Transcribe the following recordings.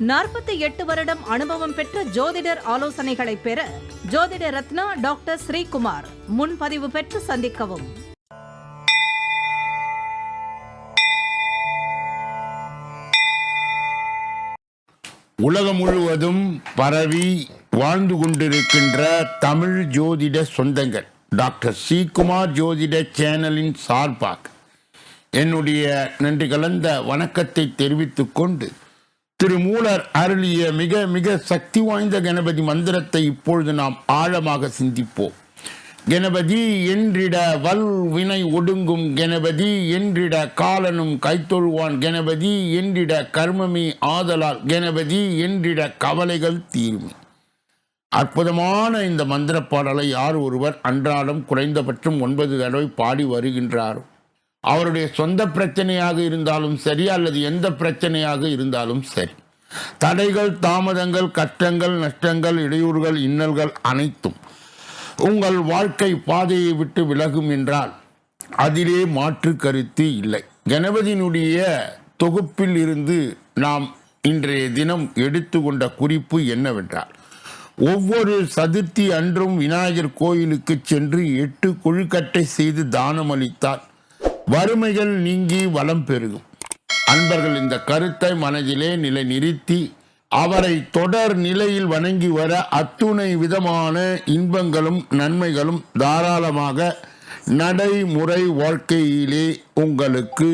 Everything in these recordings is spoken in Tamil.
நாற்பத்தி எட்டு வருடம் அனுபவம் பெற்ற ஜோதிடர் ஆலோசனைகளை பெற ஜோதிட ரத்னா டாக்டர் ஸ்ரீகுமார் முன்பதிவு பெற்று சந்திக்கவும். உலகம் முழுவதும் பரவி வாழ்ந்து கொண்டிருக்கின்ற தமிழ் ஜோதிட சொந்தங்கள் டாக்டர் ஸ்ரீகுமார் ஜோதிட சேனலின் சார்பாக என்னுடைய நன்றி கலந்த வணக்கத்தை தெரிவித்துக் கொண்டு திருமூலர் அருளிய மிக மிக சக்தி வாய்ந்த கணபதி மந்திரத்தை இப்பொழுது நாம் ஆழமாக சிந்திப்போம். கணபதி என்றிட வல் வினை ஒடுங்கும் கணபதி என்றிட காலனும் கைத்தொழுவான் கணபதி என்றிட கர்மமே ஆதலால் கணபதி என்றிட கவலைகள் தீர்மே. அற்புதமான இந்த மந்திர பாடலை யார் ஒருவர் அன்றாடம் குறைந்தபட்சம் ஒன்பது தடவை பாடி வருகின்றாரோ? அவருடைய சொந்த பிரச்சனையாக இருந்தாலும் சரி அல்லது எந்த பிரச்சனையாக இருந்தாலும் சரி. தடைகள் தாமதங்கள் கஷ்டங்கள் நஷ்டங்கள் இடையூறுகள் இன்னல்கள் அனைத்தும் உங்கள் வாழ்க்கை பாதையை விட்டு விலகும் என்றால் அதிலே மாற்று கருத்து இல்லை. கணபதியினுடைய தொகுப்பில் இருந்து நாம் இன்றைய தினம் எடுத்துக்கொண்ட குறிப்பு என்னவென்றால் ஒவ்வொரு சதுர்த்தி அன்றும் விநாயகர் கோயிலுக்கு சென்று எட்டு கொழுக்கட்டை செய்து தானம் அளித்தால் வறுமைகள் நீங்கி வளம் பெருகும். அன்பர்கள் இந்த கருத்தை மனதிலே நிலை நிறுத்தி அவரை தொடர் நிலையில் வணங்கி வர அத்துணை விதமான இன்பங்களும் நன்மைகளும் தாராளமாக நடைமுறை வாழ்க்கையிலே உங்களுக்கு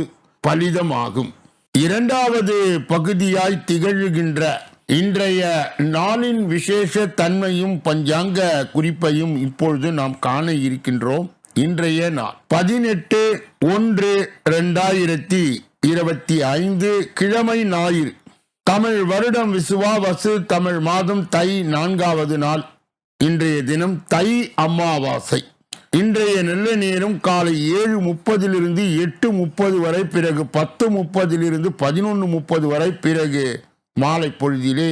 பலிதமாகும். இரண்டாவது பகுதியாய் திகழ்கின்ற இன்றைய நாளின் விசேஷ தன்மையும் பஞ்சாங்க குறிப்பையும் இப்பொழுது நாம் காண இருக்கின்றோம். இன்றைய நாள். பதினெட்டு ஒன்று ரெண்டாயிரத்தி இருபத்தி ஐந்து கிழமை ஞாயிறு. தமிழ் வருடம் விசுவாவசு தமிழ் மாதம் தை நான்காவது நாள். இன்றைய தினம் தை அமாவாசை. இன்றைய நல்ல நேரம் காலை ஏழு முப்பதிலிருந்து எட்டு முப்பது வரை பிறகு பத்து முப்பதிலிருந்து பதினொன்று முப்பது வரை பிறகு மாலை பொழுதிலே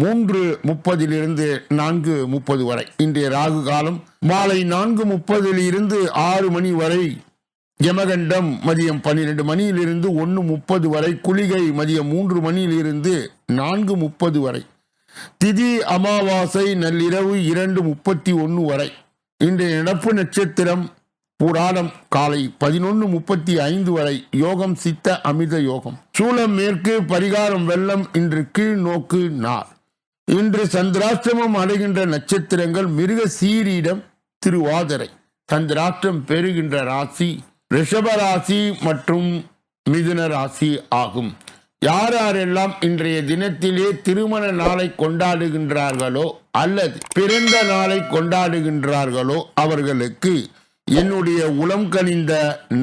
மூன்று முப்பதிலிருந்து நான்கு முப்பது வரை. இன்றைய ராகு காலம் மாலை நான்கு முப்பதில் இருந்து ஆறு மணி வரை. யமகண்டம் மதியம் பன்னிரெண்டு மணியிலிருந்து ஒன்று முப்பது வரை. குளிகை மதியம் மூன்று மணியிலிருந்து நான்கு முப்பது வரை. திதி அமாவாசை நள்ளிரவு இரண்டு முப்பத்தி ஒன்று வரை. இன்றைய நடப்பு நட்சத்திரம் புராணம் காலை பதினொன்று முப்பத்தி ஐந்து வரை. யோகம் சித்த அமித யோகம். சூலம் மேற்கு பரிகாரம் வெள்ளம் இன்று கீழ் நோக்கு நார். இன்று சந்திராஷ்டிரமம் அடைகின்ற நட்சத்திரங்கள் மிருக சீரிடம் திருவாதிரை. சந்திராஷ்டிரம் பெறுகின்ற ராசி ரிஷப ராசி மற்றும் மிதுன ராசி ஆகும். யார் யாரெல்லாம் இன்றைய தினத்திலே திருமண நாளை கொண்டாடுகின்றார்களோ அல்லது பிறந்த நாளை கொண்டாடுகின்றார்களோ அவர்களுக்கு என்னுடைய உளம் கனிந்த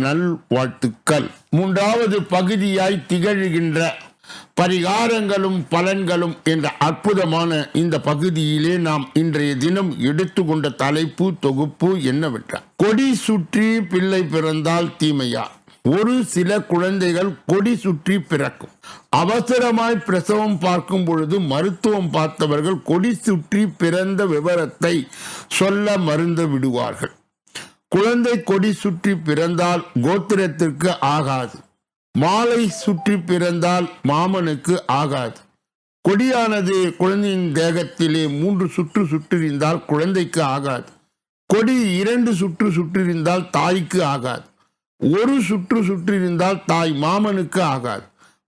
நல் வாழ்த்துக்கள் மூன்றாவது பகுதியாய் திகழ்கின்ற பரிகாரங்களும் பலன்களும் என்ற அற்புதமான இந்த பகுதியிலே நாம் இன்றைய தினம் எடுத்துக்கொண்ட தலைப்பு தொகுப்பு என்னவென்றால் கொடி சுற்றி பிள்ளை பிறந்தால் தீமையா? ஒரு சில குழந்தைகள் கொடி சுற்றி பிறக்கும். அவசரமாய் பிரசவம் பார்க்கும் பொழுது மருத்துவம் பார்த்தவர்கள் கொடி சுற்றி பிறந்த விவரத்தை சொல்ல மருந்து விடுவார்கள். குழந்தை கொடி சுற்றி பிறந்தால் கோத்திரத்திற்கு ஆகாது. மாலை சுற்றி பிறந்தால் மாமனுக்கு ஆகாது. கொடியானது குழந்தையின் தேகத்திலே மூன்று சுற்று சுற்றிருந்தால் குழந்தைக்கு ஆகாது. கொடி இரண்டு சுற்று சுற்றிருந்தால் தாய்க்கு ஆகாது. ஒரு சுற்று சுற்றிருந்தால் தாய் மாமனுக்கு ஆகாது.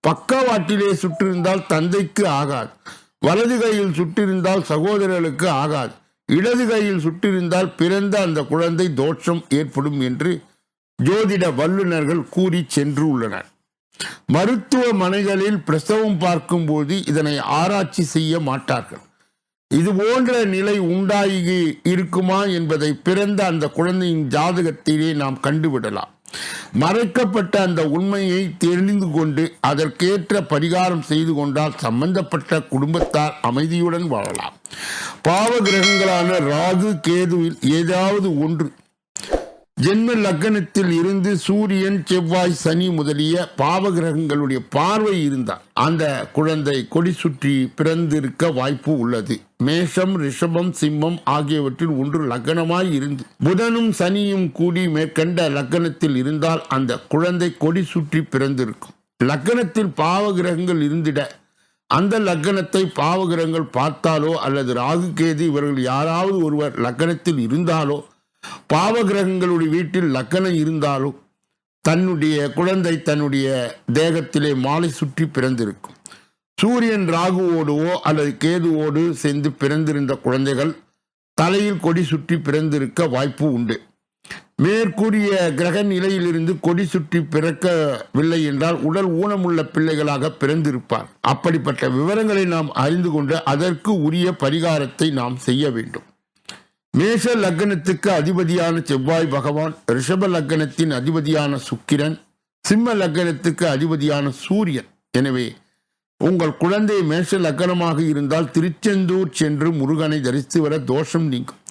பக்கவாட்டிலே சுற்றிருந்தால் தந்தைக்கு ஆகாது. வலது கையில் சுற்றிருந்தால் சகோதரர்களுக்கு ஆகாது. இடது கையில் சுற்றிருந்தால் பிறந்த அந்த குழந்தை தோஷம் ஏற்படும் என்று ஜோதிட வல்லுநர்கள் கூறி சென்று உள்ளனர். மருத்துவமனைகளில் பிரசவம் பார்க்கும்போது இதனை ஆராய்ச்சி செய்ய மாட்டார்கள். இது போன்ற நிலை உண்டாகி இருக்குமா என்பதை பிறந்த அந்த குழந்தையின் ஜாதகத்திலே நாம் கண்டுவிடலாம். மறைக்கப்பட்ட அந்த உண்மையை தெரிந்து கொண்டு அதற்கேற்ற பரிகாரம் செய்து கொண்டால் சம்பந்தப்பட்ட குடும்பத்தார் அமைதியுடன் வாழலாம். பாவ கிரகங்களான ராகு கேதுவில் ஏதாவது ஒன்று ஜென்ம லக்னத்தில் இருந்து சூரியன் செவ்வாய் சனி முதலிய பாவகிரகங்களுடைய பார்வை இருந்தால் அந்த குழந்தை கொடி சுற்றி பிறந்திருக்க வாய்ப்பு உள்ளது. மேஷம் ரிஷபம் சிம்மம் ஆகியவற்றில் ஒன்று லக்னமாய் இருந்து புதனும் சனியும் கூடி மேற்கண்ட லக்னத்தில் இருந்தால் அந்த குழந்தை கொடி சுற்றி பிறந்திருக்கும். லக்னத்தில் பாவகிரகங்கள் இருந்திட அந்த லக்கணத்தை பாவகிரகங்கள் பார்த்தாலோ அல்லது ராகு கேது இவர்கள் யாராவது ஒருவர் லக்கணத்தில் இருந்தாலோ பாவகிரகங்களுடைய வீட்டில் லக்கணம் இருந்தாலும் தன்னுடைய குழந்தை தன்னுடைய தேகத்திலே மாலை சுற்றி பிறந்திருக்கும். சூரியன் ராகுவோடுவோ அல்லது கேதுவோடு சேர்ந்து பிறந்திருந்த குழந்தைகள் தலையில் கொடி சுற்றி பிறந்திருக்க வாய்ப்பு உண்டு. மேற்கூறிய கிரக நிலையிலிருந்து கொடி சுற்றி பிறக்கவில்லை என்றால் உடல் ஊனமுள்ள பிள்ளைகளாக பிறந்திருப்பார். அப்படிப்பட்ட விவரங்களை நாம் அறிந்து கொண்டு அதற்கு உரிய பரிகாரத்தை நாம் செய்ய வேண்டும். மேஷ லக்னத்துக்கு அதிபதியான செவ்வாய் பகவான் ரிஷப லக்னத்தின் அதிபதியான சுக்கிரன் சிம்ம லக்னத்துக்கு அதிபதியான சூரியன். எனவே உங்கள் குழந்தை மேஷ லக்னமாக இருந்தால் திருச்செந்தூர் சென்று முருகனை தரித்து வர தோஷம் நீங்கும்.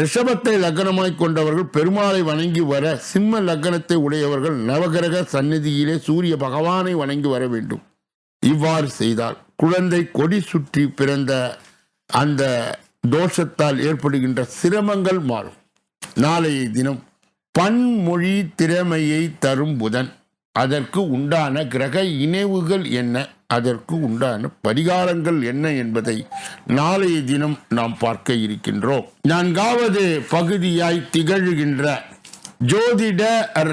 ரிஷபத்தை லக்னமாய் கொண்டவர்கள் பெருமாளை வணங்கி வர சிம்ம லக்னத்தை உடையவர்கள் நவகிரக சந்நிதியிலே சூரிய பகவானை வணங்கி வர வேண்டும். இவ்வாறு செய்தால் குழந்தை கொடி சுற்றி பிறந்த அந்த தோஷத்தால் ஏற்படுகின்ற சிரமங்கள் மாறும். நாளைய தினம் பன்மொழி திறமையை தரும் புதன். அதற்கு உண்டான கிரக இணைவுகள் என்ன? அதற்கு உண்டான பரிகாரங்கள் என்ன என்பதை நாளைய தினம் நாம் பார்க்க இருக்கின்றோம். நான்காவது பகுதியாய் திகழ்கின்ற ஜோதிட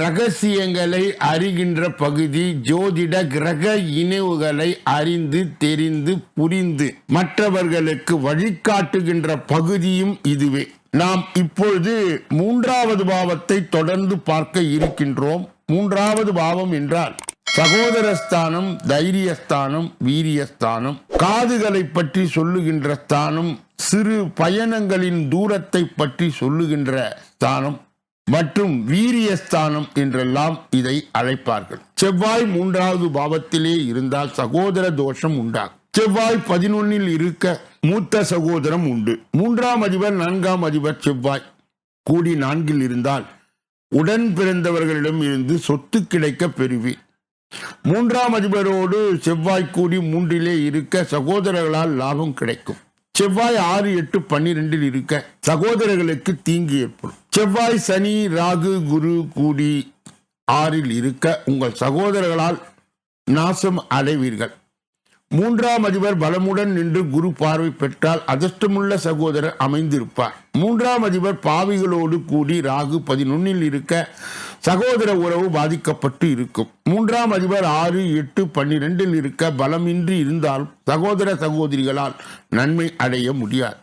ரகசியங்களை அறிகின்ற பகுதி ஜோதிட கிரக இணைவுகளை அறிந்து தெரிந்து புரிந்து மற்றவர்களுக்கு வழிகாட்டுகின்ற பகுதியும் இதுவே. நாம் இப்பொழுது மூன்றாவது பாவத்தை தொடர்ந்து பார்க்க இருக்கின்றோம். மூன்றாவது பாவம் என்றால் சகோதரஸ்தானம் தைரியஸ்தானம் வீரியஸ்தானம் காதுகளை பற்றி சொல்லுகின்ற ஸ்தானம் சிறு பயணங்களின் தூரத்தை பற்றி சொல்லுகின்ற ஸ்தானம். மற்றும் வீரியஸ்தானம் என்றெல்லாம் இதை அழைப்பார்கள். செவ்வாய் மூன்றாவது பாவத்திலே இருந்தால் சகோதர தோஷம் உண்டாகும். செவ்வாய் பதினொன்னில் இருக்க மூத்த சகோதரம் உண்டு. மூன்றாம் அதிபர் நான்காம் அதிபர் செவ்வாய் கூடி நான்கில் இருந்தால் உடன் பிறந்தவர்களிடம் இருந்து சொத்து கிடைக்க பெறுவீர். மூன்றாம் அதிபரோடு செவ்வாய் கூடி மூன்றிலே இருக்க சகோதரர்களால் லாபம் கிடைக்கும். செவ்வாய் ஆறு எட்டு பன்னிரெண்டில் இருக்க சகோதரர்களுக்கு தீங்கு ஏற்படும். செவ்வாய் சனி ராகு குரு கூடி ஆறில் இருக்க உங்கள் சகோதரர்களால் நாசம் அடைவீர்கள். மூன்றாம் அதிபர் பலமுடன் நின்று குரு பார்வை பெற்றால் அதிர்ஷ்டமுள்ள சகோதரர் அமைந்திருப்பார். மூன்றாம் அதிபர் பாவிகளோடு கூடி ராகு பதினொன்னில் இருக்க சகோதர உறவு பாதிக்கப்பட்டு இருக்கும். மூன்றாம் அதிபர் ஆறு எட்டு பன்னிரெண்டில் இருக்க பலமின்றி இருந்தாலும் சகோதர சகோதரிகளால் நன்மை அடைய முடியாது.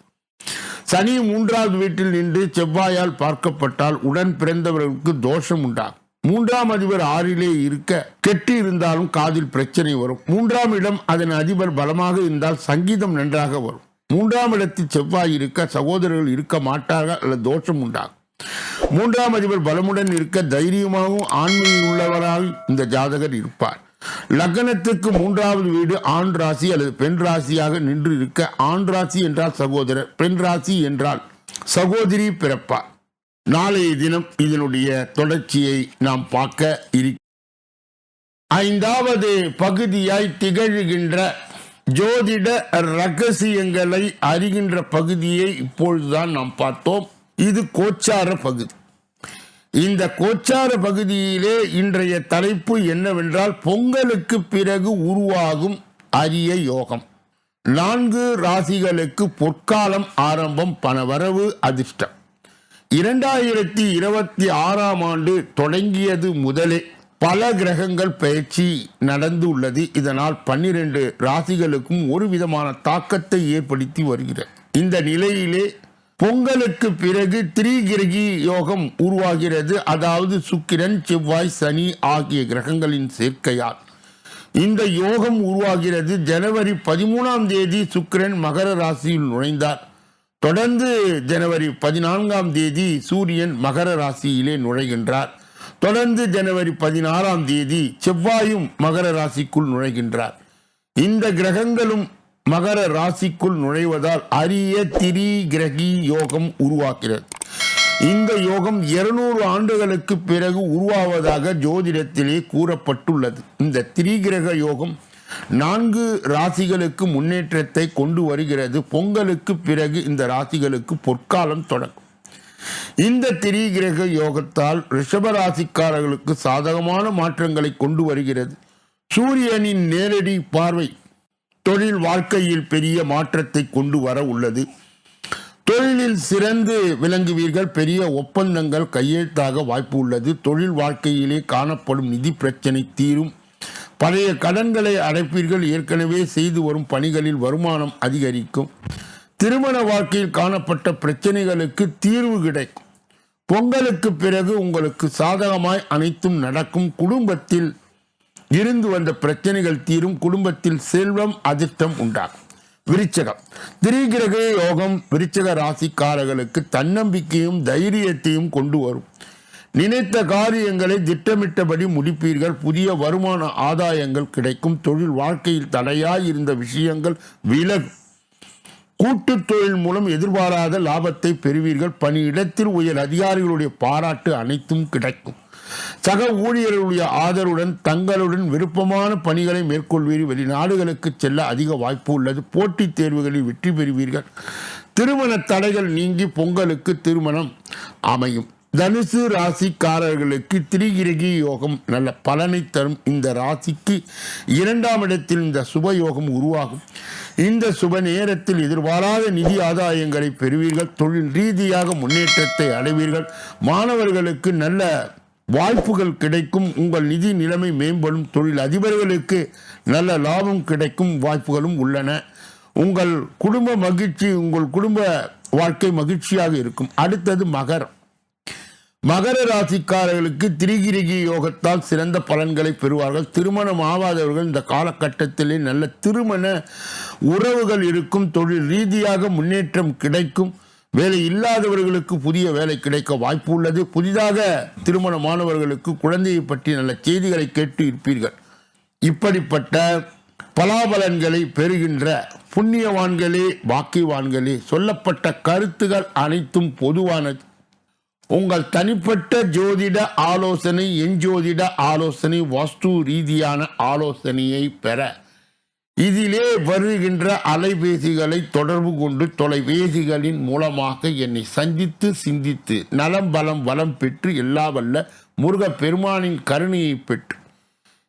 சனி மூன்றாவது வீட்டில் நின்று செவ்வாயால் பார்க்கப்பட்டால் உடன் பிறந்தவர்களுக்கு தோஷம் உண்டாகும். மூன்றாம் அதிபர் ஆறிலே இருக்க கெட்டு இருந்தாலும் காதில் பிரச்சனை வரும். மூன்றாம் இடம் அதன் அதிபர் பலமாக இருந்தால் சங்கீதம் நன்றாக வரும். மூன்றாம் இடத்தில் செவ்வாய் இருக்க சகோதரர்கள் இருக்க மாட்டார்கள் அல்லது தோஷம் உண்டாகும். மூன்றாம் அதிபர் பலமுடன் இருக்க தைரியமாகவும் ஆண்மையில் உள்ளவரால் இந்த ஜாதகர் இருப்பார். லக்னத்துக்கு மூன்றாவது வீடு ஆண் ராசி அல்லது பெண் ராசியாக நின்று இருக்க ஆண் ராசி என்றால் சகோதரர் பெண் ராசி என்றால் சகோதரி பிறப்பார். நாளைய தினம் இதனுடைய தொடர்ச்சியை நாம் பார்க்க இரு ஐந்தாவது பகுதியாய் திகழ்கின்ற ஜோதிட ரகசியங்களை அறிகின்ற பகுதியை இப்பொழுதுதான் நாம் பார்த்தோம். இது கோச்சார பகுதி. இந்த கோச்சார பகுதியிலே இன்றைய தலைப்பு என்னவென்றால் பொங்கலுக்கு பிறகு உருவாகும் அரிய யோகம். நான்கு ராசிகளுக்கு பொற்காலம் ஆரம்பம் பணவரவு அதிர்ஷ்டம். இரண்டாயிரத்தி இருபத்தி ஆறாம் ஆண்டு தொடங்கியது முதலே பல கிரகங்கள் பயிற்சி நடந்து உள்ளது. இதனால் பன்னிரண்டு ராசிகளுக்கும் ஒரு விதமான தாக்கத்தை ஏற்படுத்தி வருகிறது. இந்த நிலையிலே பொங்கலுக்கு பிறகு திரிகிரகி யோகம் உருவாகிறது. அதாவது சுக்கிரன் செவ்வாய் சனி ஆகிய கிரகங்களின் சேர்க்கையால். இந்த யோகம் உருவாகிறது. ஜனவரி பதிமூணாம் தேதி சுக்கிரன் மகர ராசியில் நுழைந்தார். தொடர்ந்து ஜனவரி பதினான்காம் தேதி சூரியன் மகர ராசியிலே நுழைகின்றார். தொடர்ந்து ஜனவரி பதினாறாம் தேதி செவ்வாயும் மகர ராசிக்குள் நுழைகின்றார். இந்த கிரகங்களும் மகர ராசிக்குள் நுழைவதால் அரிய திரி கிரகி யோகம் உருவாக்கிறது இந்த யோகம் இருநூறு ஆண்டுகளுக்கு பிறகு உருவாவதாக ஜோதிடத்திலே கூறப்பட்டுள்ளது. இந்த திரிகிரக யோகம் நான்கு ராசிகளுக்கு முன்னேற்றத்தை கொண்டு வருகிறது. பொங்கலுக்கு பிறகு இந்த ராசிகளுக்கு பொற்காலம் தொடங்கும். இந்த திரிகிரக யோகத்தால் ரிஷப ராசிக்காரர்களுக்கு சாதகமான மாற்றங்களை கொண்டு வருகிறது. சூரியனின் நேரடி பார்வை தொழில் வாழ்க்கையில் பெரிய மாற்றத்தை கொண்டு வர உள்ளது. தொழிலில் சிறந்து விளங்குவீர்கள். பெரிய ஒப்பந்தங்கள் கையெழுத்தாக வாய்ப்பு உள்ளது. தொழில் வாழ்க்கையிலே காணப்படும் நிதி பிரச்சனை தீரும். பழைய கடன்களை அடைப்பீர்கள். ஏற்கனவே செய்து வரும் பணிகளில் வருமானம் அதிகரிக்கும். திருமண வாழ்க்கையில் காணப்பட்ட பிரச்சனைகளுக்கு தீர்வு கிடைக்கும். பொங்கலுக்கு பிறகு உங்களுக்கு சாதகமாய் அனைத்தும் நடக்கும். குடும்பத்தில் இருந்து வந்த பிரச்சனைகள் தீரும் குடும்பத்தில் செல்வம் அதிர்ஷ்டம் உண்டாகும். விருச்சகம். திரிகிரக யோகம் விருச்சக ராசிக்காரர்களுக்கு தன்னம்பிக்கையும் தைரியத்தையும் கொண்டு வரும். நினைத்த காரியங்களை திட்டமிட்டபடி முடிப்பீர்கள். புதிய வருமான ஆதாயங்கள் கிடைக்கும். தொழில் வாழ்க்கையில் தடையாய் இருந்த விஷயங்கள் விலகும். கூட்டு தொழில் மூலம் எதிர்பாராத லாபத்தை பெறுவீர்கள். பணியிடத்தில் உயர் அதிகாரிகளுடைய பாராட்டு அனைத்தும் கிடைக்கும். சக ஊழியர்களுடைய ஆதரவுடன் தங்களுடன் விருப்பமான பணிகளை மேற்கொள்வீர்கள் வெளிநாடுகளுக்கு செல்ல அதிக வாய்ப்பு உள்ளது. போட்டித் தேர்வுகளில் வெற்றி பெறுவீர்கள். திருமண தடைகள் நீங்கி பொங்கலுக்கு திருமணம் அமையும். தனுசு ராசிக்காரர்களுக்கு திரிகிரகி யோகம் நல்ல பலனை தரும். இந்த ராசிக்கு இரண்டாம் இடத்தில் இந்த சுப யோகம் உருவாகும். இந்த சுப நேரத்தில் எதிர்பாராத நிதி ஆதாயங்களை பெறுவீர்கள். தொழில் ரீதியாக முன்னேற்றத்தை அடைவீர்கள். மாணவர்களுக்கு நல்ல வாய்ப்புகள் கிடைக்கும் உங்கள் நிதி நிலைமை மேம்படும் தொழில் அதிபர்களுக்கு நல்ல லாபம் கிடைக்கும் வாய்ப்புகளும் உள்ளன. உங்கள் குடும்ப மகிழ்ச்சி உங்கள் குடும்ப வாழ்க்கை மகிழ்ச்சியாக இருக்கும். அடுத்தது மகர் மகர ராசிக்காரர்களுக்கு திரிகிரிகி யோகத்தால் சிறந்த பலன்களை பெறுவார்கள். திருமணம் ஆவாதவர்கள் இந்த காலகட்டத்திலே நல்ல திருமண உறவுகள் இருக்கும். தொழில் ரீதியாக முன்னேற்றம் கிடைக்கும். வேலை இல்லாதவர்களுக்கு புதிய வேலை கிடைக்க வாய்ப்பு உள்ளது. புதிதாக திருமணமானவர்களுக்கு குழந்தையை பற்றி நல்ல செய்திகளை கேட்டு இருப்பீர்கள். இப்படிப்பட்ட பலாபலன்களை பெறுகின்ற புண்ணியவான்களே வாக்கியவான்களே சொல்லப்பட்ட கருத்துகள் அனைத்தும் பொதுவானது. உங்கள் தனிப்பட்ட ஜோதிட ஆலோசனை எஞ்சோதிட ஆலோசனை வாஸ்து ரீதியான ஆலோசனையை பெற இதிலே வருகின்ற அலைபேசிகளை தொடர்பு கொண்டு தொலைபேசிகளின் மூலமாக என்னை சந்தித்து சிந்தித்து நலம் பலம் வளம் பெற்று எல்லா வல்ல முருகப் பெருமானின் கருணையை பெற்று.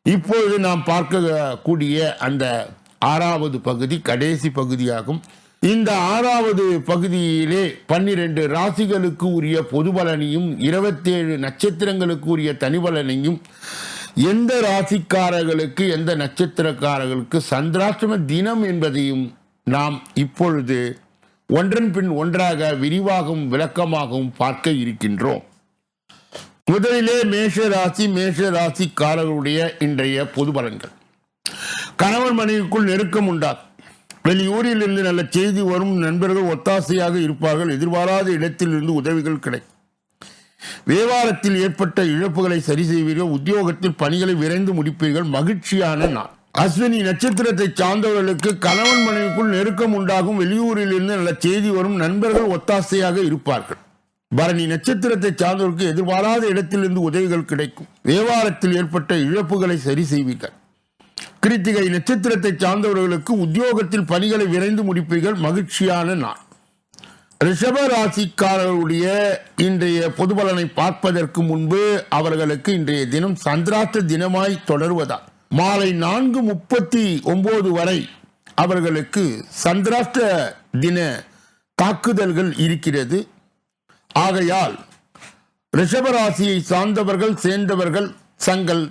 இப்பொழுது நாம் பார்க்கக்கூடிய அந்த ஆறாவது பகுதி கடைசி பகுதியாகும். இந்த ஆறாவது பகுதியிலே பன்னிரண்டு ராசிகளுக்கு உரிய பொது பலனையும் இருபத்தேழு நட்சத்திரங்களுக்கு உரிய தனி பலனையும் எந்த ராசிக்காரர்களுக்கு எந்த நட்சத்திரக்காரர்களுக்கு சந்திராஷ்டம தினம் என்பதையும் நாம் இப்பொழுது ஒன்றன் பின் ஒன்றாக விரிவாகவும் விளக்கமாகவும் பார்க்க இருக்கின்றோம். முதலிலே மேஷ ராசி மேஷ ராசிக்காரர்களுடைய இன்றைய பொது பலன்கள். கணவன் மனைவிக்குள் நெருக்கம் உண்டாகும். வெளியூரில் இருந்து நல்ல செய்தி வரும் நண்பர்கள் ஒத்தாசையாக இருப்பார்கள். எதிர்பாராத இடத்திலிருந்து உதவிகள் கிடைக்கும். வியாபாரத்தில் ஏற்பட்ட இழப்புகளை சரி செய்வீர்கள் உத்தியோகத்தில் பணிகளை விரைந்து முடிப்பீர்கள் மகிழ்ச்சியான நாள். அஸ்வினி நட்சத்திரத்தை சார்ந்தவர்களுக்கு கணவன் மனைவிக்குள் நெருக்கம் உண்டாகும் வெளியூரில் இருந்து நல்ல செய்தி வரும் நண்பர்கள் ஒத்தாசையாக இருப்பார்கள். பரணி நட்சத்திரத்தை சார்ந்தவர்களுக்கு எதிர்பாராத இடத்திலிருந்து உதவிகள் கிடைக்கும். வியாபாரத்தில் ஏற்பட்ட இழப்புகளை சரி செய்வீர்கள். கிருத்திகை நட்சத்திரத்தை சார்ந்தவர்களுக்கு உத்தியோகத்தில் பணிகளை விரைந்து முடிப்பீர்கள் மகிழ்ச்சியான நாள். ரிஷப ராசிக்காரர்களுடைய இன்றைய பொதுபலனை பார்ப்பதற்கு முன்பு அவர்களுக்கு இன்றைய தினம் சந்திராத்த தினமாய் தொடர்வதால். மாலை நான்கு முப்பத்தி ஒன்பது வரை அவர்களுக்கு சந்திராஷ்ட தின தாக்குதல்கள் இருக்கிறது. ஆகையால் ரிஷபராசியை சார்ந்தவர்கள் சேர்ந்தவர்கள் தங்கள்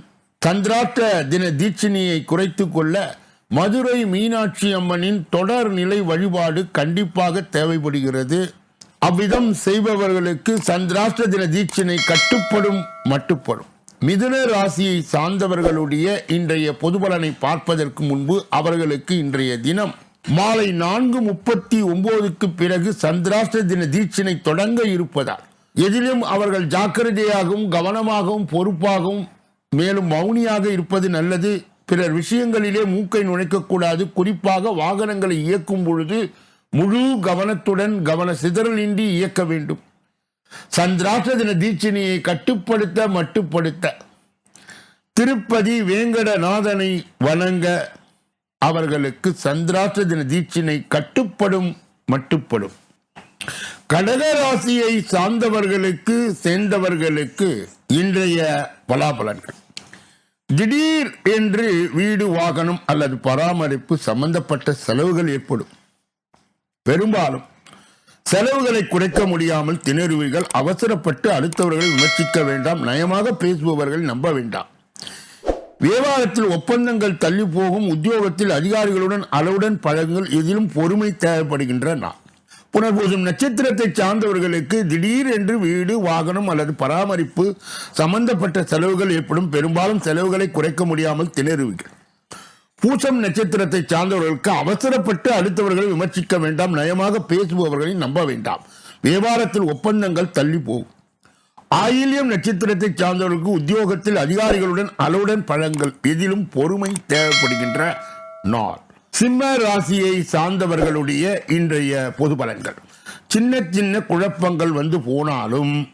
சந்திராட்ட தின தீட்சணியை குறைத்து கொள்ள மதுரை மீனாட்சி அம்மனின் தொடர் நிலை வழிபாடு கண்டிப்பாக தேவைப்படுகிறது. அவ்விதம் செய்பவர்களுக்கு சந்திராஷ்ட தின தீட்சினை கட்டுப்படும் மட்டுப்படும். மிதுன ராசியை சார்ந்தவர்களுடைய இன்றைய பொதுபலனை பார்ப்பதற்கு முன்பு அவர்களுக்கு இன்றைய தினம் மாலை நான்கு முப்பத்தி ஒன்பதுக்கு பிறகு சந்திராஷ்ட தின தீட்சணை தொடங்க இருப்பதால் எதிலும் அவர்கள் ஜாக்கிரதையாகவும் கவனமாகவும் பொறுப்பாகவும் மேலும் மௌனியாக இருப்பது நல்லது. பிறர் விஷயங்களிலே மூக்கை நுழைக்கக்கூடாது. குறிப்பாக வாகனங்களை இயக்கும் பொழுது முழு கவனத்துடன் கவன சிதறலின்றி இயக்க வேண்டும். சந்திராஷ்ட தின தீட்சணியை கட்டுப்படுத்த மட்டுப்படுத்த. திருப்பதி வேங்கடநாதனை வணங்க அவர்களுக்கு சந்திராஷ்ட தின தீட்சினை கட்டுப்படும் மட்டுப்படும். கடகராசியை சார்ந்தவர்களுக்கு சேர்ந்தவர்களுக்கு இன்றைய பலாபலன்கள். திடீர் என்று வீடு வாகனம் அல்லது பராமரிப்பு சம்பந்தப்பட்ட செலவுகள் ஏற்படும். பெரும்பாலும் செலவுகளை குறைக்க முடியாமல் திணறுவீர்கள் அவசரப்பட்டு அடுத்தவர்கள் விமர்சிக்க வேண்டாம் நயமாக பேசுபவர்கள் நம்ப வேண்டாம். வியாபாரத்தில் ஒப்பந்தங்கள் தள்ளி போகும் உத்தியோகத்தில் அதிகாரிகளுடன் அளவுடன் பழகுங்கள் இதிலும் பொறுமை தேவைப்படுகின்ற நான் புனர்பூசம் நட்சத்திரத்தை சார்ந்தவர்களுக்கு திடீர் என்று வீடு வாகனம் அல்லது பராமரிப்பு சம்பந்தப்பட்ட செலவுகள் ஏற்படும். பெரும்பாலும் செலவுகளை குறைக்க முடியாமல் திணறுவீர்கள். பூசம் நட்சத்திரத்தை சார்ந்தவர்களுக்கு அவசரப்பட்டு அடுத்தவர்களை விமர்சிக்க வேண்டாம். நயமாக பேசுபவர்களை நம்ப வேண்டாம். வியாபாரத்தில் ஒப்பந்தங்கள் தள்ளி போகும். ஆயில்யம் நட்சத்திரத்தை சார்ந்தவர்களுக்கு உத்தியோகத்தில் அதிகாரிகளுடன் அளவுடன் பழங்கள் எதிலும் பொறுமை தேவைப்படுகின்ற நாள். சிம்ம ராசியை சார்ந்தவர்களுடைய இன்றைய பொது பலன்கள். சின்ன சின்ன குழப்பங்கள் வந்து போனாலும்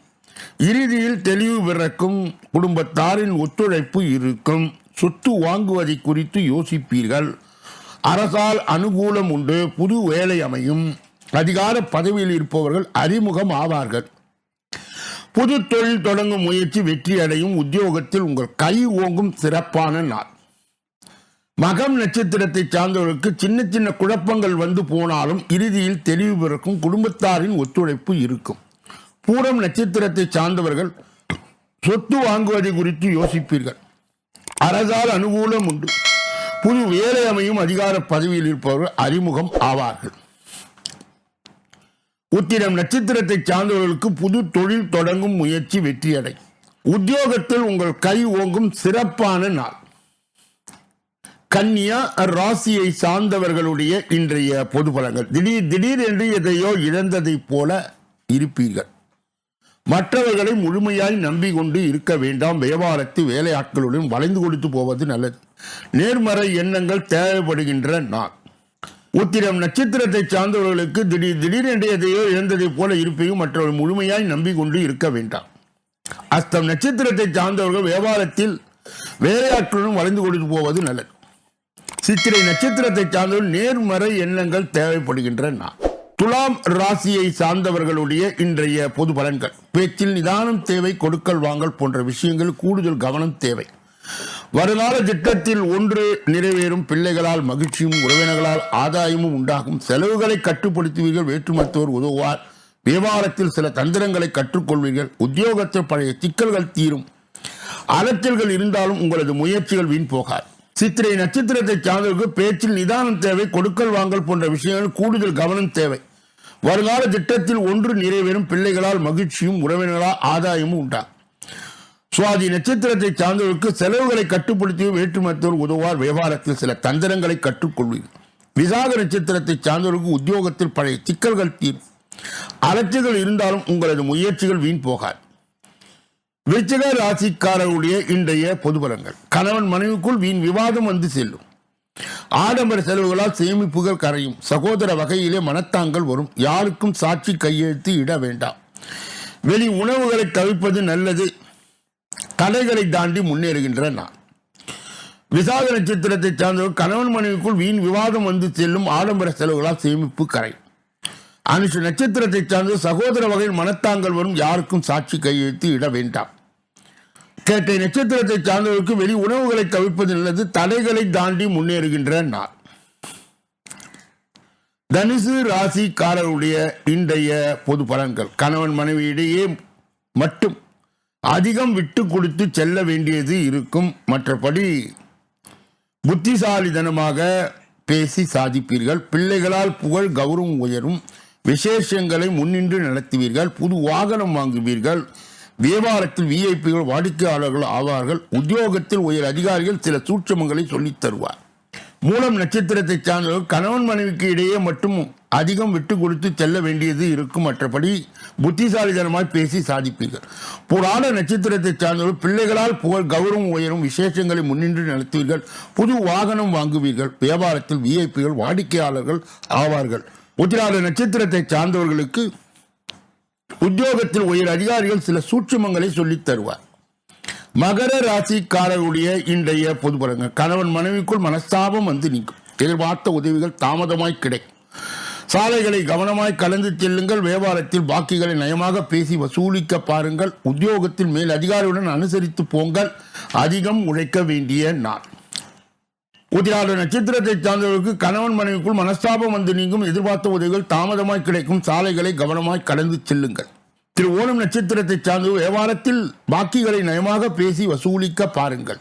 இறுதியில் தெளிவு பிறக்கும் குடும்பத்தாரின் ஒத்துழைப்பு இருக்கும் சொத்து வாங்குவதை குறித்து யோசிப்பீர்கள். அரசால் அனுகூலம் உண்டு புது வேலை அமையும் அதிகார பதவியில் இருப்பவர்கள் அறிமுகம் ஆவார்கள். புது தொழில் தொடங்கும் முயற்சி வெற்றி அடையும் உத்தியோகத்தில் உங்கள் கை ஓங்கும் சிறப்பான நாள். மகம் நட்சத்திரத்தை சார்ந்தவர்களுக்கு சின்ன சின்ன குழப்பங்கள் வந்து போனாலும் இறுதியில் தெளிவு பிறக்கும் குடும்பத்தாரின் ஒத்துழைப்பு இருக்கும். பூரம் நட்சத்திரத்தை சார்ந்தவர்கள் சொத்து வாங்குவதை குறித்து யோசிப்பீர்கள். அரசால் அனுகூலம் உண்டு. புது வேலை அமையும் அதிகார பதவியில் இருப்பவர்கள் அறிமுகம் ஆவார்கள். உத்திரம் நட்சத்திரத்தை சார்ந்தவர்களுக்கு புது தொழில் தொடங்கும் முயற்சி வெற்றியடை. உத்தியோகத்தில் உங்கள் கை ஓங்கும் சிறப்பான நாள். கன்னியா ராசியை சார்ந்தவர்களுடைய இன்றைய பொது பலங்கள் திடீர் திடீர் என்று எதையோ இழந்ததைப் போல இருப்பீர்கள். மற்றவர்களை முழுமையாய் நம்பிக்கொண்டு இருக்க வேண்டாம். வியாபாரத்து வேலையாட்களுடன் வளைந்து கொடுத்து போவது நல்லது. நேர்மறை எண்ணங்கள் தேவைப்படுகின்ற நாள். உத்திரம் நட்சத்திரத்தை சார்ந்தவர்களுக்கு திடீர் திடீர் என்று எதையோ இழந்ததைப் போல இருப்பையும் மற்றவர்கள் முழுமையாய் நம்பிக்கொண்டு இருக்க வேண்டாம். அஸ்தம் நட்சத்திரத்தை சார்ந்தவர்கள் வியாபாரத்தில் வேலையாட்களுடன் வளைந்து கொடுத்து போவது நல்லது. சித்திரை நட்சத்திரத்தை சார்ந்தவர்கள் நேர்மறை எண்ணங்கள் தேவைப்படுகின்றன. துலாம் ராசியை சார்ந்தவர்களுடைய இன்றைய பொது பலன்கள். பேச்சில் நிதானம் தேவை கொடுக்கல் வாங்கல் போன்ற விஷயங்கள் கூடுதல் கவனம் தேவை. வருங்கால திட்டத்தில் ஒன்று நிறைவேறும் பிள்ளைகளால் மகிழ்ச்சியும் உறவினர்களால் ஆதாயமும் உண்டாகும். செலவுகளை கட்டுப்படுத்துவீர்கள் வேற்றுமத்தோர் உதவுவார். வியாபாரத்தில் சில தந்திரங்களை கற்றுக்கொள்வீர்கள். உத்தியோகத்தில் பழைய சிக்கல்கள் தீரும். அலைச்சல்கள் இருந்தாலும் உங்களது முயற்சிகள் வீண் போகாது. சித்திரை நட்சத்திரத்தை சார்ந்தவர்களுக்கு பேச்சில் நிதானம் தேவை கொடுக்கல் வாங்கல் போன்ற விஷயங்கள் கூடுதல் கவனம் தேவை. வருங்கால திட்டத்தில் ஒன்று நிறைவேறும் பிள்ளைகளால் மகிழ்ச்சியும் உறவினர்களால் ஆதாயமும் உண்டாகும் சுவாதி நட்சத்திரத்தை சார்ந்தவர்களுக்கு செலவுகளை கட்டுப்படுத்தி வேற்றுமத்தோர் உதவார் வியாபாரத்தில் சில தந்திரங்களை கற்றுக்கொள்வீர்கள் விசாக நட்சத்திரத்தை சார்ந்தவர்களுக்கு உத்தியோகத்தில் பழைய சிக்கல்கள் தீரும். அலட்சிகள் இருந்தாலும் உங்களது முயற்சிகள் வீண் போகாது. விருச்சிக ராசிக்காரருடைய இன்றைய பொதுபலங்கள் கணவன் மனைவிக்குள் வீண் விவாதம் வந்து செல்லும். ஆடம்பர செலவுகளால் சேமிப்புகள் கரையும். சகோதர வகையிலே மனத்தாங்கள் வரும். யாருக்கும் சாட்சி கையெழுத்து இட வேண்டாம். வெளி உணவுகளை தவிர்ப்பது நல்லது. தடைகளை தாண்டி முன்னேறுகின்ற நான் விசாக நட்சத்திரத்தை சார்ந்தவர் கணவன் மனைவிக்குள் வீண் விவாதம் வந்து செல்லும். ஆடம்பர செலவுகளால் சேமிப்பு கரையும் அனுஷ நட்சத்திரத்தை சார்ந்து சகோதர வகையில் மனத்தாங்கள் வரும் யாருக்கும் சாட்சி கையெழுத்து இட வேண்டாம். கேட்டை நட்சத்திரத்தை சார்ந்தவருக்கு வெளி உணவுகளை தவிர்ப்பது நல்லது தடைகளை தாண்டி முன்னேறுகின்ற நாள். தனுசு ராசிக்காரருடைய இன்றைய பொது பலன்கள். கணவன் மனைவி இடையே மட்டும் அதிகம் விட்டு கொடுத்து செல்ல வேண்டியது இருக்கும். மற்றபடி புத்திசாலிதனமாக பேசி சாதிப்பீர்கள். பிள்ளைகளால் புகழ் கௌரவம் உயரும். விசேஷங்களை முன்னின்று நடத்துவீர்கள் புது வாகனம் வாங்குவீர்கள் வியாபாரத்தில் விஐபிகள் வாடிக்கையாளர்கள் ஆவார்கள் உத்தியோகத்தில் உயர் அதிகாரிகள் சில சூட்சமங்களை சொல்லித் தருவார். மூலம் நட்சத்திரத்தை சார்ந்தவர்கள் கணவன் மனைவிக்கு இடையே மட்டும் அதிகம் விட்டு கொடுத்து செல்ல வேண்டியது இருக்கும் மற்றபடி புத்திசாலிதனமாய் பேசி சாதிப்பீர்கள். புராண நட்சத்திரத்தை சார்ந்தவர்கள் பிள்ளைகளால் புகழ் கௌரவம் உயரும் விசேஷங்களை முன்னின்று நடத்துவீர்கள் புது வாகனம் வாங்குவீர்கள் வியாபாரத்தில் விஐபிகள் வாடிக்கையாளர்கள் ஆவார்கள். உத்திராட நட்சத்திரத்தை சார்ந்தவர்களுக்கு உத்தியோகத்தில் உயர் அதிகாரிகள் சில சூட்சுமங்களை சொல்லித் தருவார். மகர ராசிக்காரருடைய இன்றைய பொது பலன்கள். கணவன் மனைவிக்குள் மனஸ்தாபம் வந்து நீக்கும் எதிர்பார்த்த உதவிகள் தாமதமாய் கிடைக்கும். சாலைகளை கவனமாய் கலந்து செல்லுங்கள். வியாபாரத்தில் பாக்கிகளை நயமாக பேசி வசூலிக்க பாருங்கள். உத்தியோகத்தில் மேல் அதிகாரியுடன் அனுசரித்து போங்கள். அதிகம் உழைக்க வேண்டிய நாள். உதிராட நட்சத்திரத்தை சார்ந்தவர்களுக்கு கணவன் மனைவிக்குள் மனஸ்தாபம் வந்து நீங்கும் எதிர்பார்த்த உதவிகள் தாமதமாய் கிடைக்கும். சாலைகளை கவனமாய் கடந்து செல்லுங்கள். திரு ஓணம் நட்சத்திரத்தை சார்ந்த வியாபாரத்தில் பாக்கிகளை நயமாக பேசி வசூலிக்க பாருங்கள்.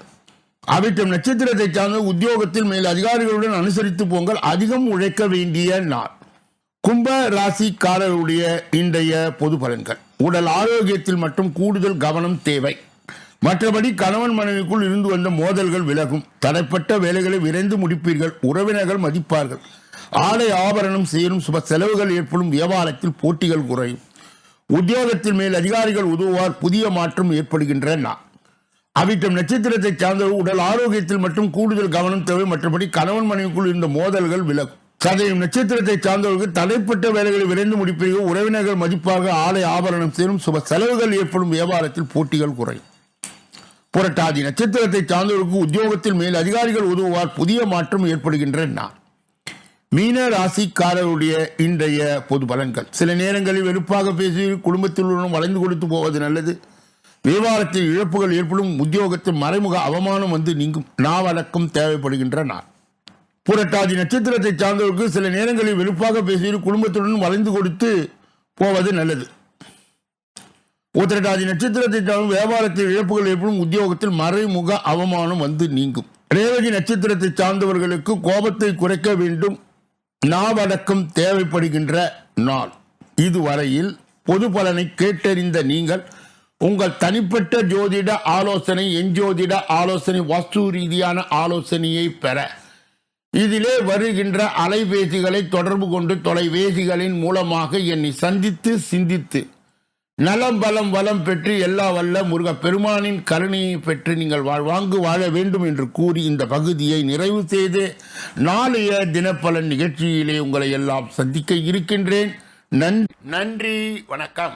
அவிட்டம் நட்சத்திரத்தை சார்ந்த உத்தியோகத்தில் மேல் அதிகாரிகளுடன் அனுசரித்து போங்கள். அதிகம் உழைக்க வேண்டிய நாள். கும்ப ராசிக்காரருடைய இன்றைய பொது பலன்கள். உடல் ஆரோக்கியத்தில் மட்டும் கூடுதல் கவனம் தேவை. மற்றபடி கணவன் மனைவிக்குள் இருந்து வந்த மோதல்கள் விலகும். தடைப்பட்ட வேலைகளை விரைந்து முடிப்பீர்கள். உறவினர்கள் மதிப்பார்கள். ஆடை ஆபரணம் செய்யும் சுப செலவுகள் ஏற்படும் வியாபாரத்தில் போட்டிகள் குறையும். உத்தியோகத்தின் மேல் அதிகாரிகள் உதவுவார் புதிய மாற்றம் ஏற்படுகின்ற நாள் அவிட்டம் நட்சத்திரத்தை சார்ந்தவர் உடல் ஆரோக்கியத்தில் மட்டும் கூடுதல் கவனம் தேவை. மற்றபடி கணவன் மனைவிக்குள் இருந்த மோதல்கள் விலகும். சதயம் நட்சத்திரத்தை சார்ந்தவர்கள் தடைப்பட்ட வேலைகளை விரைந்து முடிப்பீர்கள். உறவினர்கள் மதிப்பாக ஆலை ஆபரணம் சேரும் சுப செலவுகள் ஏற்படும் வியாபாரத்தில் போட்டிகள் குறையும். புரட்டாதி நட்சத்திரத்தை சார்ந்தவருக்கு உத்தியோகத்தில் மேல் அதிகாரிகள் உதவுவார். புதிய மாற்றம் ஏற்படுகின்றன. மீன ராசிக்காரருடைய இன்றைய பொது பலன்கள். சில நேரங்களில் வெறுப்பாக பேசி குடும்பத்திலுடன் வளைந்து கொடுத்து போவது நல்லது. வியாபாரத்தில் இழப்புகள் ஏற்படும். உத்தியோகத்தில் மறைமுக அவமானம் வந்து நீங்கும். நாவடக்கம் தேவைப்படுகின்ற நாள் புரட்டாதி நட்சத்திரத்தை சார்ந்தவருக்கு சில நேரங்களில் வெறுப்பாக பேசி குடும்பத்துடன் வளைந்து கொடுத்து போவது நல்லது. உத்திரட்டாதி நட்சத்திரத்தை சார்ந்த வியாபாரத்தில் இழப்புகள் ஏற்படும் உத்தியோகத்தில் மறைமுக அவமானம் வந்து நீங்கும். ரேவதி நட்சத்திரத்தை சார்ந்தவர்களுக்கு கோபத்தை குறைக்க வேண்டும். நாவடக்கம் தேவைப்படுகின்ற நாள். இதுவரையில் பொது பலனை கேட்டறிந்த நீங்கள் உங்கள் தனிப்பட்ட ஜோதிட ஆலோசனை எஞ்சோதிட ஆலோசனை வாஸ்து ரீதியான ஆலோசனையை பெற. இதிலே வருகின்ற அலைபேசிகளை தொடர்பு கொண்டு தொலைபேசிகளின் மூலமாக என்னை சந்தித்து சிந்தித்து நலம் பலம் வளம் பெற்று எல்லா வல்ல முருக பெருமானின் கருணையை பெற்று நீங்கள் வாழ்வாங்கு வாழ வேண்டும் என்று கூறி இந்த பகுதியை நிறைவு செய்து நாளைய தினப்பலன் நிகழ்ச்சியிலே உங்களை எல்லாம் சந்திக்க இருக்கின்றேன். நன்- நன்றி. வணக்கம்.